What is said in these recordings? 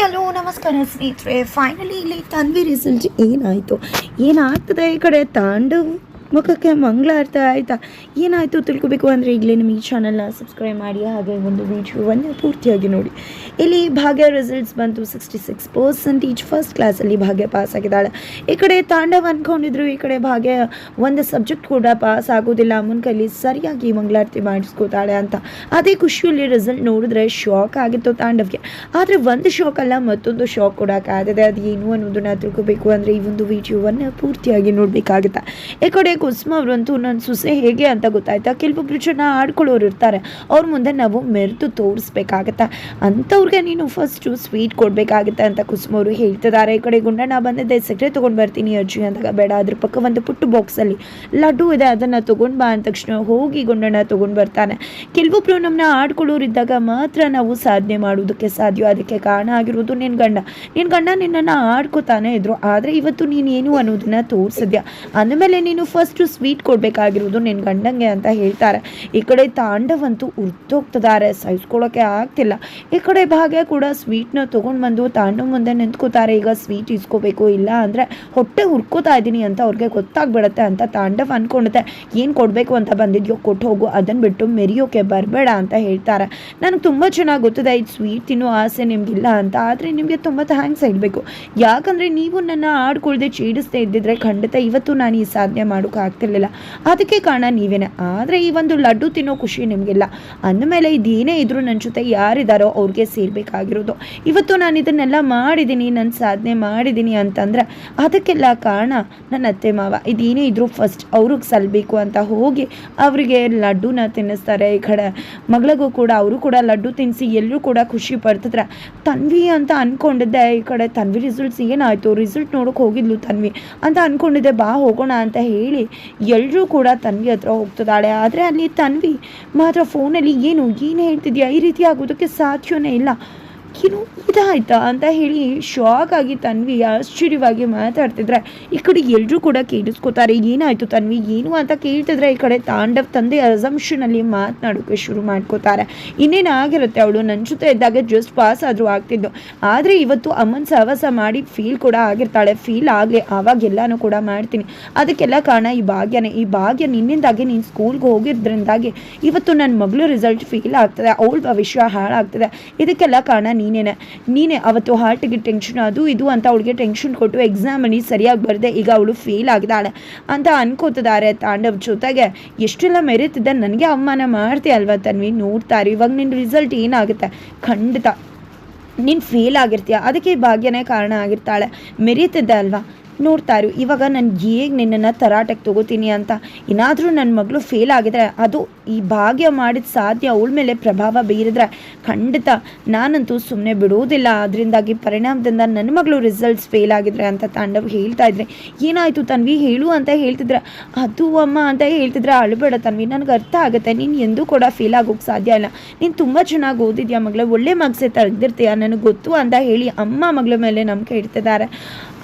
Hello ನಮಸ್ಕಾರ ಸ್ನೇಹಿತರೆ. Finally ಇಲ್ಲಿ ತನ್ವಿ ರಿಸಲ್ಟ್ ಏನಾಯಿತು? ಏನಾಗ್ತದೆ ಈ ಕಡೆ ತಾಂಡವ್ ಮುಖಕ್ಕೆ ಮಂಗಳಾರ್ಥ ಆಯಿತಾ? ಏನಾಯಿತು ತಿಳ್ಕೊಬೇಕು ಅಂದರೆ ಈಗಲೇ ನಿಮಗೆ ಈ ಚಾನಲ್ನ ಸಬ್ಸ್ಕ್ರೈಬ್ ಮಾಡಿ, ಹಾಗೆ ಒಂದು ವಿಡಿಯೋವನ್ನು ಪೂರ್ತಿಯಾಗಿ ನೋಡಿ. ಇಲ್ಲಿ ಭಾಗ್ಯ ರಿಸಲ್ಟ್ಸ್ ಬಂತು. ಸಿಕ್ಸ್ಟಿ ಸಿಕ್ಸ್ ಪರ್ಸೆಂಟೇಜ್ ಫಸ್ಟ್ ಕ್ಲಾಸಲ್ಲಿ ಭಾಗ್ಯ ಪಾಸ್ ಆಗಿದ್ದಾಳೆ. ಈ ಕಡೆ ತಾಂಡವ ಅಂದ್ಕೊಂಡಿದ್ರು ಈ ಕಡೆ ಭಾಗ್ಯ ಒಂದು ಸಬ್ಜೆಕ್ಟ್ ಕೂಡ ಪಾಸ್ ಆಗೋದಿಲ್ಲ. ಅಮ್ಮನ ಕೈಲಿ ಸರಿಯಾಗಿ ಮಂಗಳಾರತಿ ಮಾಡಿಸ್ಕೋತಾಳೆ ಅಂತ. ಅದೇ ಖುಷಿಯಲ್ಲಿ ರಿಸಲ್ಟ್ ನೋಡಿದ್ರೆ ಶಾಕ್ ಆಗಿತ್ತು ತಾಂಡವ್ಗೆ. ಆದರೆ ಒಂದು ಶಾಕ್ ಅಲ್ಲ, ಮತ್ತೊಂದು ಶಾಕ್ ಕೊಡೋಕ್ಕಾಗದೆ ಅದು ಏನು ಅನ್ನೋದನ್ನ ತಿಳ್ಕೊಬೇಕು ಅಂದರೆ ಈ ಒಂದು ವಿಡಿಯೋವನ್ನು ಪೂರ್ತಿಯಾಗಿ ನೋಡಬೇಕಾಗುತ್ತೆ? ಈ ಕಡೆ ಕುಸುಮ ಅವರಂತೂ ನನ್ನ ಸೊಸೆ ಹೇಗೆ ಅಂತ ಗೊತ್ತಾಯ್ತಾ? ಕೆಲವೊಬ್ರು ಜನ ಆಡ್ಕೊಳ್ಳೋರು ಇರ್ತಾರೆ. ಅವ್ರ ಮುಂದೆ ನಾವು ಮೆರೆದು ತೋರಿಸ್ಬೇಕಾಗತ್ತೆ? ಅಂಥವ್ರಿಗೆ ನೀನು ಫಸ್ಟು ಸ್ವೀಟ್ ಕೊಡಬೇಕಾಗತ್ತೆ ಅಂತ ಕುಸುಮ ಅವರು ಹೇಳ್ತಿದ್ದಾರೆ. ಈ ಕಡೆ ಗುಂಡಣ್ಣ ಬಂದಿದ್ದೆ ಸಕ್ಕರೆ ತೊಗೊಂಡು ಬರ್ತೀನಿ ಅಜ್ಜಿ ಅಂದಾಗ, ಬೇಡ, ಅದ್ರ ಪಕ್ಕ ಒಂದು ಪುಟ್ಟು ಬಾಕ್ಸಲ್ಲಿ ಲಡ್ಡು ಇದೆ, ಅದನ್ನು ತೊಗೊಂಡು ಬಾ ಅಂದ ತಕ್ಷಣ ಹೋಗಿ ಗುಂಡಣ್ಣ ತೊಗೊಂಡು ಬರ್ತಾನೆ. ಕೆಲವೊಬ್ಬರು ನಮ್ಮನ್ನ ಆಡ್ಕೊಳ್ಳೋರು ಇದ್ದಾಗ ಮಾತ್ರ ನಾವು ಸಾಧನೆ ಮಾಡೋದಕ್ಕೆ ಸಾಧ್ಯ. ಅದಕ್ಕೆ ಕಾರಣ ಆಗಿರೋದು ನಿನ್ನ ಗಂಡ. ನಿನ್ನ ಗಂಡ ನಿನ್ನನ್ನು ಆಡ್ಕೋತಾನೆ ಇದ್ರು. ಆದರೆ ಇವತ್ತು ನೀನು ಏನು ಅನ್ನೋದನ್ನ ತೋರಿಸಿದ್ಯಾ? ಅಂದಮೇಲೆ ನೀನು ಫಸ್ಟು ಸ್ವೀಟ್ ಕೊಡಬೇಕಾಗಿರೋದು ನಿನ್ನ ಗಂಡಂಗೆ ಅಂತ ಹೇಳ್ತಾರೆ. ಈ ಕಡೆ ತಾಂಡವಂತೂ ಉರ್ತೋಗ್ತಿದ್ದಾರೆ ಸಹಿಸ್ಕೊಳ್ಳೋಕೆ ಆಗ್ತಿಲ್ಲ. ಈ ಕಡೆ ಭಾಗ್ಯ ಕೂಡ ಸ್ವೀಟ್ನ ತೊಗೊಂಡು ಬಂದು ತಾಂಡವ ಮುಂದೆ ನಿಂತ್ಕೋತಾರೆ. ಈಗ ಸ್ವೀಟ್ ಇಸ್ಕೋಬೇಕು, ಇಲ್ಲ ಅಂದರೆ ಹೊಟ್ಟೆ ಹುರ್ಕೋತಾ ಇದ್ದೀನಿ ಅಂತ ಅವ್ರಿಗೆ ಗೊತ್ತಾಗ್ಬಿಡತ್ತೆ ಅಂತ ತಾಂಡವ್ ಅನ್ಕೊಂಡುತ್ತೆ ಏನು ಕೊಡಬೇಕು ಅಂತ ಬಂದಿದ್ಯೋ ಕೊಟ್ಟು ಹೋಗು ಅದನ್ನು ಬಿಟ್ಟು ಮೆರಿಯೋಕೆ ಬರಬೇಡ ಅಂತ ಹೇಳ್ತಾರೆ. ನನಗೆ ತುಂಬ ಚೆನ್ನಾಗಿ ಗೊತ್ತಿದೆ, ಇದು ಸ್ವೀಟ್ ತಿನ್ನೋ ಆಸೆ ನಿಮಗಿಲ್ಲ ಅಂತ. ಆದರೆ ನಿಮಗೆ ತುಂಬ ಥ್ಯಾಂಕ್ಸ್ ಹೇಳಬೇಕು. ಯಾಕಂದರೆ ನೀವು ನನ್ನ ಆಡ್ಕೊಳ್ದೆ ಚೀಡಿಸ್ದೇ ಇದ್ದಿದ್ರೆ ಖಂಡಿತ ಇವತ್ತು ನಾನು ಈ ಸಾಧನೆ ಮಾಡೋಕೆ ಆಗ್ತಿರ್ಲಿಲ್ಲ. ಅದಕ್ಕೆ ಕಾರಣ ನೀವೇನೆ. ಆದರೆ ಈ ಒಂದು ಲಡ್ಡು ತಿನ್ನೋ ಖುಷಿ ನಿಮಗಿಲ್ಲ. ಅಂದಮೇಲೆ ಇದೇನೇ ಇದ್ರೂ ನನ್ನ ಜೊತೆ ಯಾರಿದ್ದಾರೋ ಅವ್ರಿಗೆ ಸೇರಬೇಕಾಗಿರೋದು. ಇವತ್ತು ನಾನು ಇದನ್ನೆಲ್ಲ ಮಾಡಿದ್ದೀನಿ ನನ್ನ ಸಾಧನೆ ಮಾಡಿದ್ದೀನಿ ಅಂತಂದ್ರೆ ಅದಕ್ಕೆಲ್ಲ ಕಾರಣ ನನ್ನ ಅತ್ತೆ ಮಾವ. ಇದೇನೇ ಇದ್ರೂ ಫಸ್ಟ್ ಅವ್ರಿಗೆ ಸಲ್ಲಬೇಕು ಅಂತ ಹೋಗಿ ಅವರಿಗೆ ಲಡ್ಡುನ ತಿನ್ನಿಸ್ತಾರೆ. ಈ ಕಡೆ ಮಗಳಿಗೂ ಕೂಡ, ಅವರು ಕೂಡ ಲಡ್ಡು ತಿನ್ನಿಸಿ ಎಲ್ಲರೂ ಕೂಡ ಖುಷಿ ಪಡ್ತಿದ್ರೆ. ತನ್ವಿ ಅಂತ ಅಂದ್ಕೊಂಡಿದ್ದೆ ಈ ಕಡೆ ತನ್ವಿ ರಿಸಲ್ಟ್ಸ್ ಏನಾಯಿತು? ರಿಸಲ್ಟ್ ನೋಡೋಕೆ ಹೋಗಿದ್ಲು ತನ್ವಿ. ಅಂತ ಅಂದ್ಕೊಂಡಿದ್ದೆ ಬಾ ಹೋಗೋಣ ಅಂತ ಹೇಳಿ ಎಲ್ಲರೂ ಕೂಡ ತನ್ವಿ ಹತ್ರ ಹೋಗ್ತಿದ್ದಾಳೆ. ಆದರೆ ಅಲ್ಲಿ ತನ್ವಿ ಮಾತ್ರ ಫೋನಲ್ಲಿ ಏನು ಏನು ಹೇಳ್ತಿದ್ಯಾ? ಈ ರೀತಿ ಆಗೋದಕ್ಕೆ ಸಾಧ್ಯವೇ ಇಲ್ಲ. ಏನು ಇದಾಯ್ತಾ ಅಂತ ಹೇಳಿ ಶಾಕ್ ಆಗಿ ತನ್ವಿ ಆಶ್ಚರ್ಯವಾಗಿ ಮಾತಾಡ್ತಿದ್ರೆ, ಈ ಕಡೆ ಎಲ್ಲರೂ ಕೂಡ ಕೇಳಿಸ್ಕೊತಾರೆ, ಏನಾಯ್ತು ತನ್ವಿ, ಏನು ಅಂತ ಕೇಳ್ತಿದ್ರೆ ಈ ಕಡೆ ತಾಂಡವ್ ತಂದೆ ಅಸಂಪ್ಷನಲ್ಲಿ ಮಾತನಾಡೋಕೆ ಶುರು ಮಾಡ್ಕೋತಾರೆ. ಇನ್ನೇನು ಆಗಿರುತ್ತೆ ಅವಳು? ನನ್ನ ಜೊತೆ ಇದ್ದಾಗ ಜಸ್ಟ್ ಪಾಸ್ ಆದರೂ ಆಗ್ತಿದ್ದು. ಆದರೆ ಇವತ್ತು ಅಮ್ಮನ ಸಹವಾಸ ಮಾಡಿ ಫೀಲ್ ಕೂಡ ಆಗಿರ್ತಾಳೆ. ಫೀಲ್ ಆಗಲಿ, ಆವಾಗ ಎಲ್ಲಾನು ಕೂಡ ಮಾಡ್ತೀನಿ. ಅದಕ್ಕೆಲ್ಲ ಕಾರಣ ಈ ಭಾಗ್ಯನೇ. ಈ ಭಾಗ್ಯ ನಿನ್ನಿಂದಾಗಿ ನೀನು ಸ್ಕೂಲ್ಗೆ ಹೋಗಿದ್ರಿಂದಾಗಿ ಇವತ್ತು ನನ್ನ ಮಗಳು ರಿಸಲ್ಟ್ ಫೀಲ್ ಆಗ್ತದೆ. ಅವಳ ಭವಿಷ್ಯ ಹಾಳಾಗ್ತದೆ. ಇದಕ್ಕೆಲ್ಲ ಕಾರಣ ನೀನೇನೆ, ನೀನೇ ಅವತ್ತು ಹಾರ್ಟಿಗೆ ಟೆನ್ಷನ್ ಅದು ಇದು ಅಂತ ಅವಳಿಗೆ ಟೆನ್ಷನ್ ಕೊಟ್ಟು ಎಕ್ಸಾಮಲ್ಲಿ ಸರಿಯಾಗಿ ಬರದೆ, ಈಗ ಅವಳು ಫೇಲ್ ಆಗಿದ್ದಾಳೆ ಅಂತ ಅನ್ಕೋತಿದ್ದಾರೆ ತಾಂಡವ್. ಜೊತೆಗೆ ಎಷ್ಟೆಲ್ಲ ಮೆರೀತಿದ್ದೆ, ನನಗೆ ಅವಮಾನ ಮಾಡ್ತೀಯ ಅಲ್ವಾ ತನ್ವಿ? ನೋಡ್ತಾರೆ ಇವಾಗ ನಿನ್ನ ರಿಸಲ್ಟ್ ಏನಾಗುತ್ತೆ? ಖಂಡಿತ, ನೀನು ಫೇಲ್ ಆಗಿರ್ತೀಯ, ಅದಕ್ಕೆ ಭಾಗ್ಯನೇ ಕಾರಣ ಆಗಿರ್ತಾಳೆ. ಮೆರೀತಿದ್ದೆ ಅಲ್ವಾ? ನೋಡ್ತಾರು ಇವಾಗ ನಾನು ಹೇಗೆ ನಿನ್ನನ್ನು ತರಾಟೆಗೆ ತಗೋತೀನಿ ಅಂತ. ಏನಾದರೂ ನನ್ನ ಮಗಳು ಫೇಲ್ ಆಗಿದ್ರೆ ಅದು ಈ ಭಾಗ್ಯ ಮಾಡಿದ ಸಾಧ್ಯ ಅವಳ ಮೇಲೆ ಪ್ರಭಾವ ಬೀರಿದ್ರೆ ಖಂಡಿತ ನಾನಂತೂ ಸುಮ್ಮನೆ ಬಿಡೋದಿಲ್ಲ. ಅದರಿಂದಾಗಿ ಪರಿಣಾಮದಿಂದ ನನ್ನ ಮಗಳು ರಿಸಲ್ಟ್ಸ್ ಫೇಲ್ ಆಗಿದ್ರೆ ಅಂತ ತಾಂಡವ್ ಹೇಳ್ತಾ ಇದ್ರೆ. ಏನಾಯಿತು ತನ್ವಿ? ಹೇಳು ಅಂತ ಹೇಳ್ತಿದ್ರೆ. ಅದು ಅಮ್ಮ ಅಂತ ಹೇಳ್ತಿದ್ರೆ ಅಳುಬೇಡ ತನ್ವಿ. ನನಗೆ ಅರ್ಥ ಆಗುತ್ತೆ. ನೀನು ಎಂದೂ ಕೂಡ ಫೇಲ್ ಆಗೋಕ್ಕೆ ಸಾಧ್ಯ ಇಲ್ಲ. ನೀನು ತುಂಬ ಚೆನ್ನಾಗಿ ಓದಿದ್ಯಾ ಮಗಳೇ? ಒಳ್ಳೆ ಮಾರ್ಕ್ಸೇ ತೆಗೆದಿರ್ತೀಯ ನನಗೆ ಗೊತ್ತು ಅಂತ ಹೇಳಿ ಅಮ್ಮ ಮಗಳ ಮೇಲೆ ನಂಬಿಕೆ ಇಡ್ತಿದ್ದಾರೆ.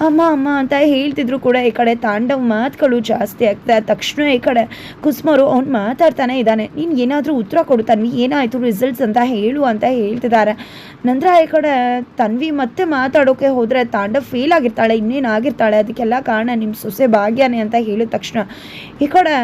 ಅಮ್ಮ ಅಮ್ಮ ಅಂತ ಹೇಳ್ತಿದ್ರು ಕೂಡ ಈ ಕಡೆ ತಾಂಡವ್ ಮಾತುಗಳು ಜಾಸ್ತಿ ಆಗ್ತಾ ತಕ್ಷಣ ಈ ಕಡೆ ಕುಸ್ಮರು ಅವ್ನು ಮಾತಾಡ್ತಾನೆ ಇದ್ದಾನೆ. ನೀನು ಏನಾದರೂ ಉತ್ತರ ಕೊಡು ತನ್ವಿ, ಏನಾಯಿತು ರಿಸಲ್ಟ್ಸ್ ಅಂತ ಹೇಳು ಅಂತ ಹೇಳ್ತಿದ್ದಾರೆ. ನಂತರ ಈ ಕಡೆ ತನ್ವಿ ಮತ್ತೆ ಮಾತಾಡೋಕೆ ಹೋದರೆ ತಾಂಡವ್ ಫೇಲ್ ಆಗಿರ್ತಾಳೆ, ಇನ್ನೇನು ಆಗಿರ್ತಾಳೆ? ಅದಕ್ಕೆಲ್ಲ ಕಾರಣ ನಿಮ್ಮ ಸೊಸೆ ಭಾಗ್ಯನೇ ಅಂತ ಹೇಳಿದ ತಕ್ಷಣ. ಈ ಕಡೆ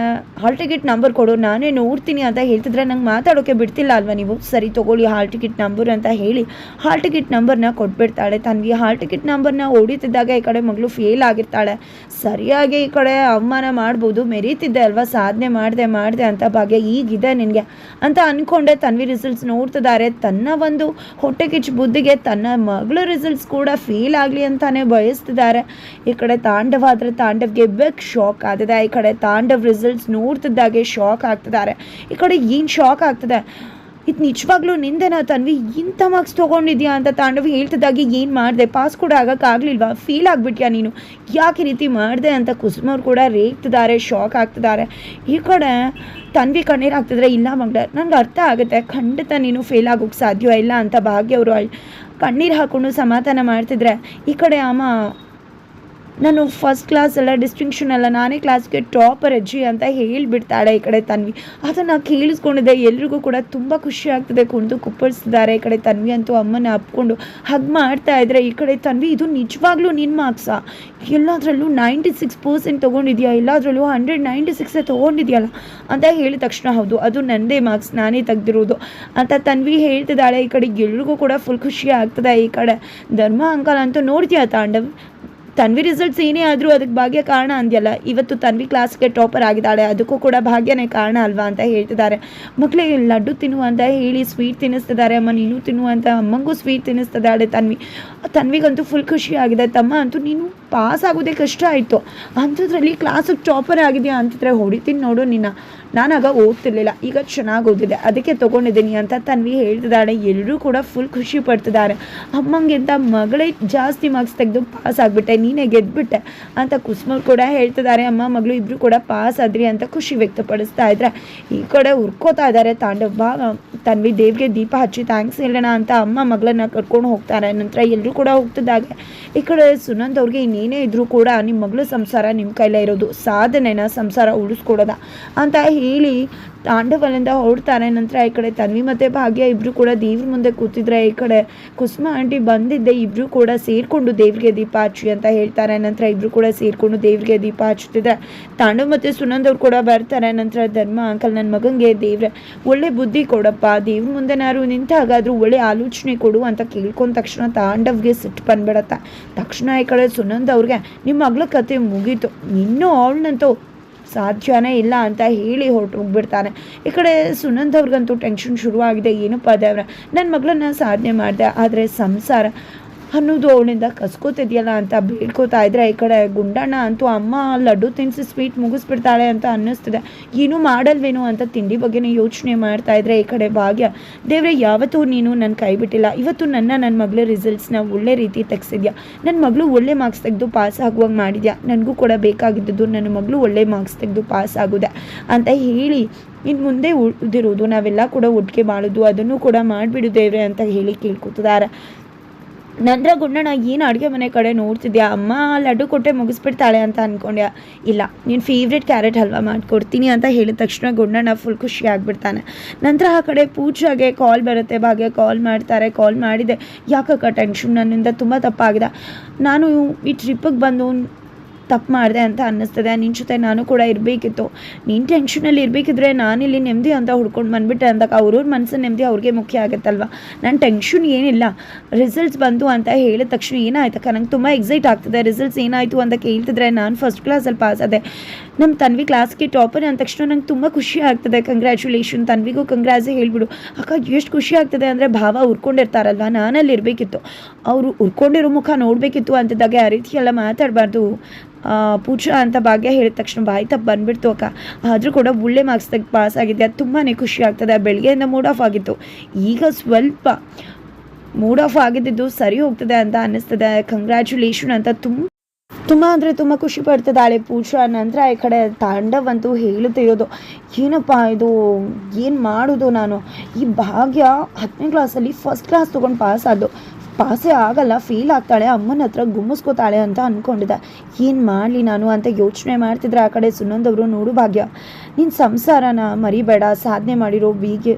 ಹಾಲ್ ಟಿಕೆಟ್ ನಂಬರ್ ಕೊಡು, ನಾನೇ ನೋಡ್ತೀನಿ ಅಂತ ಹೇಳ್ತಿದ್ರೆ ನಂಗೆ ಮಾತಾಡೋಕೆ ಬಿಡ್ತಿಲ್ಲ ಅಲ್ವಾ ನೀವು? ಸರಿ ತೊಗೊಳ್ಳಿ ಹಾಲ್ ಟಿಕೆಟ್ ನಂಬರ್ ಅಂತ ಹೇಳಿ ಹಾಲ್ ಟಿಕೆಟ್ ನಂಬರ್ನ ಕೊಟ್ಬಿಡ್ತಾಳೆ ತನ್ವಿ. ಹಾಲ್ ಟಿಕೆಟ್ ನಂಬರ್ನ ಹೊಡಿತಿದ್ದಾಗ ಈ ಕಡೆ ಮಗಳು ಫೇಲ್ ಆಗಿರ್ತಾಳೆ. ಸರಿಯಾಗಿ ಈ ಕಡೆ ಅವಮಾನ ಮಾಡ್ಬೋದು, ಮೆರೀತಿದ್ದೆ ಅಲ್ವಾ, ಸಾಧನೆ ಮಾಡಿದೆ ಮಾಡಿದೆ ಅಂತ ಭಾಗ್ಯ ಈಗಿದೆ ನಿನಗೆ ಅಂತ ಅಂದ್ಕೊಂಡೆ ತನ್ವಿ ರಿಸಲ್ಟ್ಸ್ ನೋಡ್ತಿದ್ದಾರೆ ತನ್ನ ಒಂದು ಹೊಟ್ಟೆ ಕಿಚ್ಚು ಬುದ್ಧಿಗೆ ತನ್ನ ಮಗಳ ರಿಸಲ್ಟ್ಸ್ ಕೂಡ ಫೇಲ್ ಆಗಲಿ ಅಂತಾನೆ ಬಯಸ್ತಿದ್ದಾರೆ ಈ ಕಡೆ ತಾಂಡವ ಆದರೆ ತಾಂಡವ್ಗೆ ಬೆಕ್ ಶಾಕ್ ಆಗ್ತದೆ. ಈ ಕಡೆ ತಾಂಡವ್ ರಿಸಲ್ಟ್ಸ್ ನೋಡ್ತಿದ್ದಾಗೆ ಶಾಕ್ ಆಗ್ತಿದ್ದಾರೆ ಈ ಕಡೆ ಏನು ಶಾಕ್ ಆಗ್ತದೆ? ಇದು ನಿಜವಾಗ್ಲೂ ನಿಂದೆನಾ ತನ್ವಿ? ಇಂಥ ಮಾರ್ಕ್ಸ್ ತೊಗೊಂಡಿದ್ಯಾ ಅಂತ ತಾಂಡವಿ ಹೇಳ್ತಿದ್ದಾಗಿ ಏನು ಮಾಡಿದೆ? ಪಾಸ್ ಕೂಡ ಆಗೋಕ್ಕಾಗಲಿಲ್ವಾ ಫೀಲ್ ಆಗಿಬಿಟ್ಯಾ ನೀನು? ಯಾಕೆ ರೀತಿ ಮಾಡಿದೆ ಅಂತ ಕುಸುಮವ್ರು ಕೂಡ ರೇಗ್ತಿದ್ದಾರೆ ಶಾಕ್ ಆಗ್ತಿದ್ದಾರೆ ಈ ಕಡೆ ತನ್ವಿ ಕಣ್ಣೀರು ಆಗ್ತಿದ್ರೆ ಇಲ್ಲ ಮಗಳ ನನಗೆ ಅರ್ಥ ಆಗುತ್ತೆ. ಖಂಡಿತ ನೀನು ಫೇಲ್ ಆಗೋಕ್ಕೆ ಸಾಧ್ಯ ಇಲ್ಲ ಅಂತ ಭಾಗ್ಯ ಅವರು ಕಣ್ಣೀರು ಹಾಕ್ಕೊಂಡು ಸಮಾಧಾನ ಮಾಡ್ತಿದ್ರೆ, ಈ ಕಡೆ ಅಮ್ಮ ನಾನು ಫಸ್ಟ್ ಕ್ಲಾಸ್ ಎಲ್ಲ ಡಿಸ್ಟಿಂಕ್ಷನ್ ಎಲ್ಲ ನಾನೇ ಕ್ಲಾಸ್ಗೆ ಟಾಪರ್ ಅಜ್ಜಿ ಅಂತ ಹೇಳಿಬಿಡ್ತಾಳೆ ಈ ಕಡೆ ತನ್ವಿ. ಅದನ್ನು ಕೇಳಿಸ್ಕೊಂಡಿದ್ದೆ ಎಲ್ರಿಗೂ ಕೂಡ ತುಂಬ ಖುಷಿ ಆಗ್ತದೆ ಕುಣಿದು ಕುಪ್ಪಳಿಸ್ತಿದ್ದಾರೆ ಈ ಕಡೆ ತನ್ವಿ ಅಂತೂ ಅಮ್ಮನ ಅಪ್ಕೊಂಡು ಹಗ್ ಮಾಡ್ತಾ ಇದ್ರೆ. ಈ ಕಡೆ ತನ್ವಿ, ಇದು ನಿಜವಾಗ್ಲೂ ನಿನ್ನ ಮಾರ್ಕ್ಸಾ ಎಲ್ಲದರಲ್ಲೂ ನೈಂಟಿ ಸಿಕ್ಸ್ ಪರ್ಸೆಂಟ್ ತೊಗೊಂಡಿದ್ಯಾ? ಎಲ್ಲದರಲ್ಲೂ ಹಂಡ್ರೆಡ್ ನೈಂಟಿ ಸಿಕ್ಸೇ ತೊಗೊಂಡಿದ್ಯಲ್ಲ? ಅಂತ ಹೇಳಿದ ತಕ್ಷಣ ಹೌದು, ಅದು ನನ್ನದೇ ಮಾರ್ಕ್ಸ್ ನಾನೇ ತೆಗ್ದಿರೋದು. ಅಂತ ತನ್ವಿ ಹೇಳ್ತಿದ್ದಾಳೆ. ಈ ಕಡೆ ಎಲ್ರಿಗೂ ಕೂಡ ಫುಲ್ ಖುಷಿ ಆಗ್ತದೆ ಈ ಕಡೆ. ಧರ್ಮ ಅಂಕಲ್ ಅಂತೂ ನೋಡ್ತೀಯ ತಾಂಡವ್? ತನ್ವಿ ರಿಸಲ್ಟ್ಸ್ ಏನೇ ಆದರೂ ಅದಕ್ಕೆ ಭಾಗ್ಯ ಕಾರಣ ಅಂದ್ಯಲ್ಲ. ಇವತ್ತು ತನ್ವಿ ಕ್ಲಾಸ್ಗೆ ಟಾಪರ್ ಆಗಿದ್ದಾಳೆ. ಅದಕ್ಕೂ ಕೂಡ ಭಾಗ್ಯನೇ ಕಾರಣ ಅಲ್ವಾ ಅಂತ ಹೇಳ್ತಿದ್ದಾರೆ. ಮಕ್ಕಳಿಗೆ ಲಡ್ಡು ತಿನ್ನು ಅಂತ ಹೇಳಿ ಸ್ವೀಟ್ ತಿನ್ನಿಸ್ತಿದ್ದಾರೆ. ಅಮ್ಮ, ನೀನು ತಿನ್ನು ಅಂತ ಅಮ್ಮಂಗೂ ಸ್ವೀಟ್ ತಿನ್ನಿಸ್ತಿದ್ದಾಳೆ ತನ್ವಿ. ತನ್ವಿಗಂತೂ ಫುಲ್ ಖುಷಿ ಆಗಿದೆ. ತಮ್ಮ ಅಂತೂ ನೀನು ಪಾಸ್ ಆಗೋದೇ ಕಷ್ಟ ಆಯಿತು. ಅಂಥದ್ರಲ್ಲಿ ಕ್ಲಾಸಿಗೆ ಟಾಪರ್ ಆಗಿದೆಯಾ ಅಂತಿದ್ರೆ ಹೊಡಿತೀನಿ ನೋಡು ನಿನ್ನ ನಾನಾಗ ಓದ್ತಿರ್ಲಿಲ್ಲ, ಈಗ ಚೆನ್ನಾಗಿ ಓದಿದೆ. ಅದಕ್ಕೆ ತೊಗೊಂಡಿದ್ದೀನಿ ಅಂತ ತನ್ವಿ ಹೇಳ್ತಿದ್ದಾಳೆ. ಎಲ್ಲರೂ ಕೂಡ ಫುಲ್ ಖುಷಿ ಪಡ್ತಿದ್ದಾರೆ. ಅಮ್ಮಂಗಿಂತ ಮಗಳೇ ಜಾಸ್ತಿ ಮಾರ್ಕ್ಸ್ ತೆಗೆದು ಪಾಸ್ ಆಗಿಬಿಟ್ಟೆ, ನೀನೇ ಗೆದ್ಬಿಟ್ಟೆ ಅಂತ ಕುಸುಮ ಕೂಡ ಹೇಳ್ತಿದ್ದಾರೆ. ಅಮ್ಮ, ಮಗಳು ಇಬ್ಬರು ಕೂಡ ಪಾಸ್ ಆದ್ರಿ ಅಂತ ಖುಷಿ ವ್ಯಕ್ತಪಡಿಸ್ತಾ ಇದ್ರೆ ಈ ಕಡೆ ಹುರ್ಕೋತಾ ಇದ್ದಾರೆ. ತಾಂಡವ್ ಬಾ ತನ್ವಿ ದೇವ್ಗೆ ದೀಪ ಹಚ್ಚಿ ಥ್ಯಾಂಕ್ಸ್ ಹೇಳೋಣ ಅಂತ ಅಮ್ಮ ಮಗಳನ್ನ ಕರ್ಕೊಂಡು ಹೋಗ್ತಾರೆ. ನಂತರ ಎಲ್ಲರೂ ಕೂಡ ಹೋಗ್ತಿದ್ದಾಗೆ. ಈ ಕಡೆ ಸುನಂದ್ ಅವ್ರಿಗೆ ಇನ್ನೇನೇ ಇದ್ರೂ ಕೂಡ ನಿಮ್ಮ ಮಗಳು ಸಂಸಾರ ನಿಮ್ಮ ಕೈಲೇ ಇರೋದು. ಸಾಧನೆನ ಸಂಸಾರ ಉಳಿಸ್ಕೊಡೋದ ಅಂತ ಹೇಳಿ ತಾಂಡವಲಿಂದ ಹೊರಡ್ತಾರೆ. ನಂತರ ಈ ಕಡೆ ತನ್ವಿ ಮತ್ತು ಭಾಗ್ಯ ಇಬ್ಬರು ಕೂಡ ದೇವ್ರ ಮುಂದೆ ಕೂತಿದ್ರೆ. ಈ ಕಡೆ ಕುಸುಮ ಆಂಟಿ ಬಂದಿದ್ದೆ. ಇಬ್ಬರು ಕೂಡ ಸೇರಿಕೊಂಡು ದೇವ್ರಿಗೆ ದೀಪ ಹಚ್ಚಿ ಅಂತ ಹೇಳ್ತಾರೆ. ನಂತರ ಇಬ್ಬರು ಕೂಡ ಸೇರಿಕೊಂಡು ದೇವ್ರಿಗೆ ದೀಪ ಹಚ್ಚುತ್ತಿದ್ರೆ ತಾಂಡವ್ ಮತ್ತು ಸುನಂದ್ ಅವ್ರು ಕೂಡ ಬರ್ತಾರೆ. ನಂತರ ಧರ್ಮ, ಅಂಕಲ್ ನನ್ನ ಮಗನಿಗೆ ದೇವ್ರೆ ಒಳ್ಳೆ ಬುದ್ಧಿ ಕೊಡಪ್ಪ. ದೇವ್ರ ಮುಂದೆ ನಾರು ನಿಂತಾಗಾದರೂ ಒಳ್ಳೆ ಆಲೋಚನೆ ಕೊಡು ಅಂತ ಕೇಳ್ಕೊಂಡ ತಕ್ಷಣ ತಾಂಡವ್ಗೆ ಸಿಟ್ಟು ಬಂದ್ಬಿಡತ್ತ. ತಕ್ಷಣ ಈ ಕಡೆ ಸುನಂದ್ ಅವ್ರಿಗೆ ನಿಮ್ಮ ಮಗಳ ಕತೆ ಮುಗೀತು. ಇನ್ನೂ ಅವಳನ್ನಂತೂ ಸಾಧ್ಯನೇ ಇಲ್ಲ ಅಂತ ಹೇಳಿ ಹೊರಟು ಹೋಗ್ಬಿಡ್ತಾನೆ. ಈ ಕಡೆ ಸುನಂದ್ ಅವ್ರಿಗಂತೂ ಟೆನ್ಷನ್ ಶುರುವಾಗಿದೆ. ಏನಪ್ಪ ದೇವ್ರೆ ನನ್ನ ಮಗಳನ್ನ ಸಾಧನೆ ಮಾಡಿದೆ, ಆದರೆ ಸಂಸಾರ ಅನ್ನೋದು ಅವಳಿಂದ ಕಸ್ಕೋತಿದ್ಯಲ್ಲ ಅಂತ ಬೇಡ್ಕೋತಾ ಇದ್ರೆ, ಈ ಕಡೆ ಗುಂಡಣ್ಣ ಅಂತೂ ಅಮ್ಮ ಲಡ್ಡು ತಿನ್ಸಿ ಸ್ವೀಟ್ ಮುಗಿಸ್ಬಿಡ್ತಾಳೆ ಅಂತ ಅನ್ನಿಸ್ತಿದೆ. ಏನೂ ಮಾಡಲ್ವೇನೋ ಅಂತ ತಿಂಡಿ ಬಗ್ಗೆನೇ ಯೋಚನೆ ಮಾಡ್ತಾ ಇದ್ರೆ, ಈ ಕಡೆ ಭಾಗ್ಯ, ದೇವ್ರೆ, ಯಾವತ್ತೂ ನೀನು ನನ್ನ ಕೈ ಬಿಟ್ಟಿಲ್ಲ. ಇವತ್ತು ನನ್ನ ನನ್ನ ಮಗಳ ರಿಸಲ್ಟ್ಸ್ನ ಒಳ್ಳೆ ರೀತಿ ತೆಗ್ಸಿದ್ಯಾ? ನನ್ನ ಮಗಳು ಒಳ್ಳೆ ಮಾರ್ಕ್ಸ್ ತೆಗೆದು ಪಾಸ್ ಆಗುವಾಗ ಮಾಡಿದ್ಯಾ? ನನಗೂ ಕೂಡ ಬೇಕಾಗಿದ್ದದ್ದು ನನ್ನ ಮಗಳು ಒಳ್ಳೆ ಮಾರ್ಕ್ಸ್ ತೆಗೆದು ಪಾಸ್ ಆಗುದೆ ಅಂತ ಹೇಳಿ ಇನ್ನು ಮುಂದೆ ಉಳಿದಿರೋದು ನಾವೆಲ್ಲ ಕೂಡ ಒಟ್ಟಿಗೆ ಮಾಡೋದು ಅದನ್ನು ಕೂಡ ಮಾಡಿಬಿಡು ದೇವ್ರೆ ಅಂತ ಹೇಳಿ ಕೇಳ್ಕೊತಿದ್ದಾರೆ. ನಂತರ ಗುಂಡಣ್ಣ ಏನು ಅಡುಗೆ ಮನೆ ಕಡೆ ನೋಡ್ತಿದ್ಯಾ? ಅಮ್ಮ ಲಡ್ಡು ಕೊಟ್ಟೆ ಮುಗಿಸ್ಬಿಡ್ತಾಳೆ ಅಂತ ಅಂದ್ಕೊಂಡ್ಯಾ ಇಲ್ಲ, ನೀನು ಫೇವ್ರೆಟ್ ಕ್ಯಾರೆಟ್ ಹಲ್ವಾ ಮಾಡಿಕೊಡ್ತೀನಿ ಅಂತ ಹೇಳಿದ ತಕ್ಷಣ ಗುಂಡಣ್ಣ ಫುಲ್ ಖುಷಿ ಆಗಿಬಿಡ್ತಾನೆ. ನಂತರ ಆ ಕಡೆ ಪೂಜಾಗೆ ಕಾಲ್ ಬರುತ್ತೆ, ಭಾಗ್ಯ ಕಾಲ್ ಮಾಡ್ತಾರೆ ಕಾಲ್ ಮಾಡಿದೆ. ಯಾಕಕ್ಕ ಟೆನ್ಷನ್ ನನ್ನಿಂದ ತುಂಬ ತಪ್ಪಾಗಿದೆ. ನಾನು ಈ ಟ್ರಿಪ್ಪಿಗೆ ಬಂದು ತಪ್ಪು ಮಾಡಿದೆ ಅಂತ ಅನ್ನಿಸ್ತದೆ. ನಿನ್ನ ಜೊತೆ ನಾನು ಕೂಡ ಇರಬೇಕಿತ್ತು. ನೀನು ಟೆನ್ಷನಲ್ಲಿ ಇರಬೇಕಿದ್ರೆ ನಾನಿಲ್ಲಿ ನೆಮ್ಮದಿ ಅಂತ ಹುಡ್ಕೊಂಡು ಬಂದುಬಿಟ್ಟೆ ಅಂದಾಗ ಅವ್ರವ್ರ ಮನಸ್ಸು ನೆಮ್ಮದಿ ಅವ್ರಿಗೆ ಮುಖ್ಯ ಆಗುತ್ತಲ್ವ? ನನ್ನ ಟೆನ್ಷನ್ ಏನಿಲ್ಲ. ರಿಸಲ್ಟ್ಸ್ ಬಂತು ಅಂತ ಹೇಳಿದ ತಕ್ಷಣ ಏನಾಯ್ತಕ್ಕ ನಂಗೆ ತುಂಬ ಎಕ್ಸೈಟ್ ಆಗ್ತದೆ. ರಿಸಲ್ಟ್ಸ್ ಏನಾಯಿತು ಅಂತ ಕೇಳ್ತಿದ್ರೆ ನಾನು ಫಸ್ಟ್ ಕ್ಲಾಸಲ್ಲಿ ಪಾಸ್ ಆದೆ. ನಮ್ಮ ತನ್ವಿ ಕ್ಲಾಸ್ಗೆ ಟಾಪರ್ ಅಂದ ತಕ್ಷಣ ನಂಗೆ ತುಂಬ ಖುಷಿ ಆಗ್ತದೆ. ಕಂಗ್ರ್ಯಾಚುಲೇಷನ್ ತನ್ವಿಗೂ ಕಂಗ್ರ್ಯಾಸ್ ಹೇಳಿಬಿಡು. ಅಕ್ಕ, ಎಷ್ಟು ಖುಷಿ ಆಗ್ತದೆ ಅಂದರೆ ಭಾವ ಉರ್ಕೊಂಡಿರ್ತಾರಲ್ವ? ನಾನಲ್ಲಿ ಇರಬೇಕಿತ್ತು. ಅವರು ಉರ್ಕೊಂಡಿರೋ ಮುಖ ನೋಡಬೇಕಿತ್ತು ಅಂತಿದ್ದಾಗ ಆ ರೀತಿ ಎಲ್ಲ ಮಾತಾಡಬಾರ್ದು. ಪೂಜಾ ಅಂತ ಭಾಗ್ಯ ಹೇಳಿದ ತಕ್ಷಣ ಬಾಯಿ ತಪ್ಪು ಬಂದ್ಬಿಡ್ತು ಅಕ್ಕ. ಆದರೂ ಕೂಡ ಒಳ್ಳೆ ಮಾರ್ಕ್ಸ್ ತೆಗೆದು ಪಾಸ್ ಆಗಿದೆ ಅದು ತುಂಬಾ ಖುಷಿ ಆಗ್ತದೆ. ಬೆಳಗ್ಗೆಯಿಂದ ಮೂಡ್ ಆಫ್ ಆಗಿತ್ತು. ಈಗ ಸ್ವಲ್ಪ ಮೂಡ್ ಆಫ್ ಆಗಿದ್ದು ಸರಿ ಹೋಗ್ತದೆ ಅಂತ ಅನ್ನಿಸ್ತದೆ. ಕಂಗ್ರ್ಯಾಚುಲೇಷನ್ ಅಂತ ತುಂಬ ತುಂಬ ಅಂದರೆ ತುಂಬ ಖುಷಿ ಪಡ್ತಿದ್ದಾಳೆ ಪೂಜಾ. ನಂತರ ಈ ಕಡೆ ತಾಂಡವಂತೂ ಹೇಳುತ್ತಿರೋದು ಏನಪ್ಪ ಇದು, ಏನು ಮಾಡೋದು ನಾನು? ಈ ಭಾಗ್ಯ ಹತ್ತನೇ ಕ್ಲಾಸಲ್ಲಿ ಫಸ್ಟ್ ಕ್ಲಾಸ್ ತೊಗೊಂಡು ಪಾಸ್ ಆದ್ದು. ಪಾಸೇ ಆಗಲ್ಲ ಫೀಲ್ ಆಗ್ತಾಳೆ, ಅಮ್ಮನ ಹತ್ರ ಗುಮ್ಮಿಸ್ಕೋತಾಳೆ ಅಂತ ಅಂದ್ಕೊಂಡಿದ್ದೆ ಏನು ಮಾಡಲಿ ನಾನು ಅಂತ ಯೋಚನೆ ಮಾಡ್ತಿದ್ರೆ ಆ ಕಡೆ ಸುನಂದವರು ನೋಡು ಭಾಗ್ಯ. ನಿನ್ನ ಸಂಸಾರನ ಮರಿಬೇಡ, ಸಾಧನೆ ಮಾಡಿರೋ ಬೀಗೆ,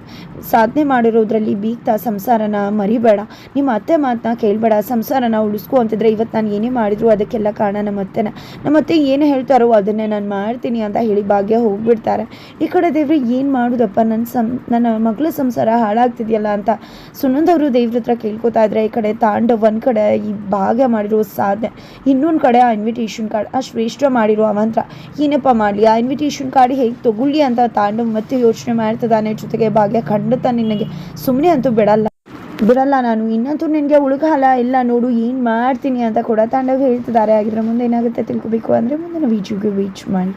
ಸಾಧನೆ ಮಾಡಿರೋದ್ರಲ್ಲಿ ಬೀಗ್ತಾ ಸಂಸಾರನ ಮರಿಬೇಡ. ನಿಮ್ಮ ಅತ್ತೆ ಮಾತನ್ನ ಕೇಳಬೇಡ, ಸಂಸಾರನ ಉಳಿಸ್ಕೊ ಅಂತಿದ್ರೆ ಇವತ್ತು ನಾನು ಏನೇ ಮಾಡಿದ್ರು ಅದಕ್ಕೆಲ್ಲ ಕಾರಣ ನಮ್ಮ ಅತ್ತೆನ. ನಮ್ಮ ಅತ್ತೆ ಏನು ಹೇಳ್ತಾರೋ ಅದನ್ನೇ ನಾನು ಮಾಡ್ತೀನಿ ಅಂತ ಹೇಳಿ ಭಾಗ್ಯ ಹೋಗ್ಬಿಡ್ತಾರೆ. ಈ ಕಡೆ ದೇವ್ರಿ ಏನು ಮಾಡೋದಪ್ಪ? ನನ್ನ ಸಂ, ನನ್ನ ಮಗಳ ಸಂಸಾರ ಹಾಳಾಗ್ತಿದೆಯಲ್ಲ ಅಂತ ಸುನಂದವರು ದೇವ್ರ ಹತ್ರ ಕೇಳ್ಕೊತಾ ಇದ್ರೆ ಈ ಕಡೆ ತಾಂಡವ್ ಒಂದು ಕಡೆ ಈ ಭಾಗ್ಯ ಮಾಡಿರೋ ಸಾಧನೆ. ಇನ್ನೊಂದು ಕಡೆ ಆ ಇನ್ವಿಟೇಷನ್ ಕಾರ್ಡ್ ಆ ಶ್ರೇಷ್ಠ ಮಾಡಿರೋ ಅವಂತ್ರ. ಏನಪ್ಪ ಮಾಡಲಿ? ಆ ಇನ್ವಿಟೇಷನ್ ಕಾರ್ಡ್ ಹೇಗೆ ತಗೊಳ್ಳಿ ಅಂತ ತಾಂಡು ಮತ್ತೆ ಯೋಚನೆ ಮಾಡ್ತಿದ್ದಾನೆ ಜೊತೆಗೆ ಭಾಗ್ಯ ಖಂಡಿತ ನಿನಗೆ. ಸುಮ್ಮನೆ ಅಂತೂ ಬಿಡಲ್ಲ. ಬಿಡಲ್ಲ ನಾನು. ಇನ್ನಂತೂ ನಿನಗೆ ಉಳುಗಾಲ ಇಲ್ಲ ನೋಡು. ಏನು ಮಾಡ್ತೀನಿ ಅಂತ ಕೂಡ ತಾಂಡವ್ ಹೇಳ್ತಿದ್ದಾರೆ. ಆಗಿದ್ರೆ ಮುಂದೆ ಏನಾಗುತ್ತೆ ತಿಳ್ಕೊಬೇಕು ಅಂದರೆ ಮುಂದಿನ ವೀಡಿಯೋಗೆ ವೀಚ್ ಮಾಡಿ.